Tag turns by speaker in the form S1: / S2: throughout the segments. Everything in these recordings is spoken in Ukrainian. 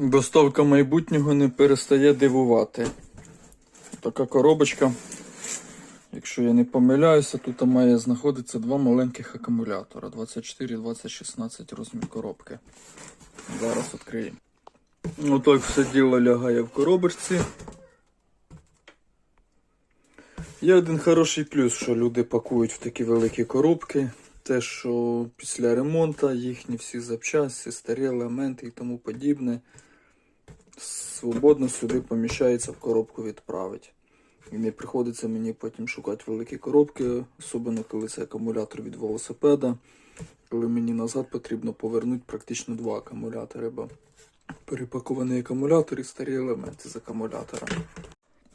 S1: Доставка майбутнього не перестає дивувати. Така коробочка. Якщо я не помиляюся, тут має знаходитися два маленьких акумулятора 24 2016 розмір коробки. Зараз відкриємо. Отак все діло лягає в коробочці. Є один хороший плюс, що люди пакують в такі великі коробки. Те, що після ремонту їхні всі запчасті, старі елементи і тому подібне свободно сюди поміщається в коробку відправить. І не приходиться мені потім шукати великі коробки, особливо коли це акумулятор від велосипеда. Коли мені назад потрібно повернути практично два акумулятори, бо перепакований акумулятор і старі елементи з акумулятора.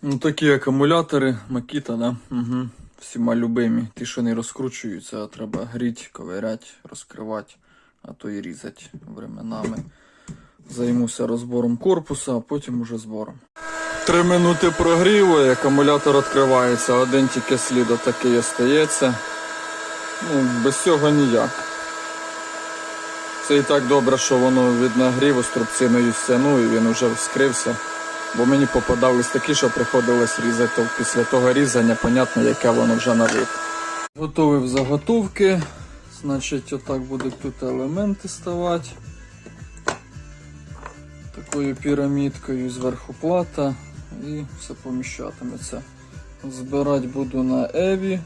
S1: Ну, такі акумулятори, Макіта, да? Угу. Всіма любимі. Ті, що не розкручуються, а треба гріти, ковиряти, розкривати, а то і різати временами. Займуся розбором корпуса, а потім уже збором. Три минути прогріву і акумулятор відкривається. Один тільки слід отакий остається. Ну, без цього ніяк. Це і так добре, що воно від нагріву струбциною стяну і він вже вскрився. Бо мені попадались такі, що приходилось різати, після того різання, понятно, яке воно вже на вид. Готовив заготовки. Значить, отак будуть тут елементи ставати. Такою пірамідкою зверху плата і все поміщатиметься. Збирати буду на Еві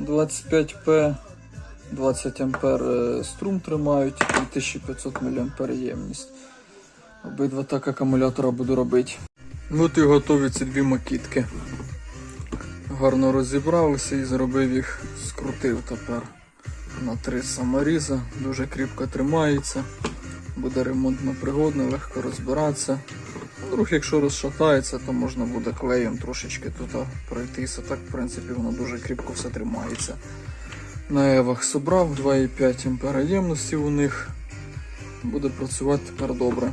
S1: 25P. 20 ампер е, струм тримають і 1500 мА ємність. Обидва так акумулятора буду робити. От і готові ці дві макітки. Гарно розібралися і зробив їх, скрутив тепер на три саморіза. Дуже кріпко тримається. Буде ремонтно пригодно, легко розбиратися. Вдруг, якщо розшатається, то можна буде клеєм трошечки тут пройтися. Так, в принципі, воно дуже кріпко все тримається. На евах собрав 2,5 ампера ємності у них. Буде працювати тепер добре.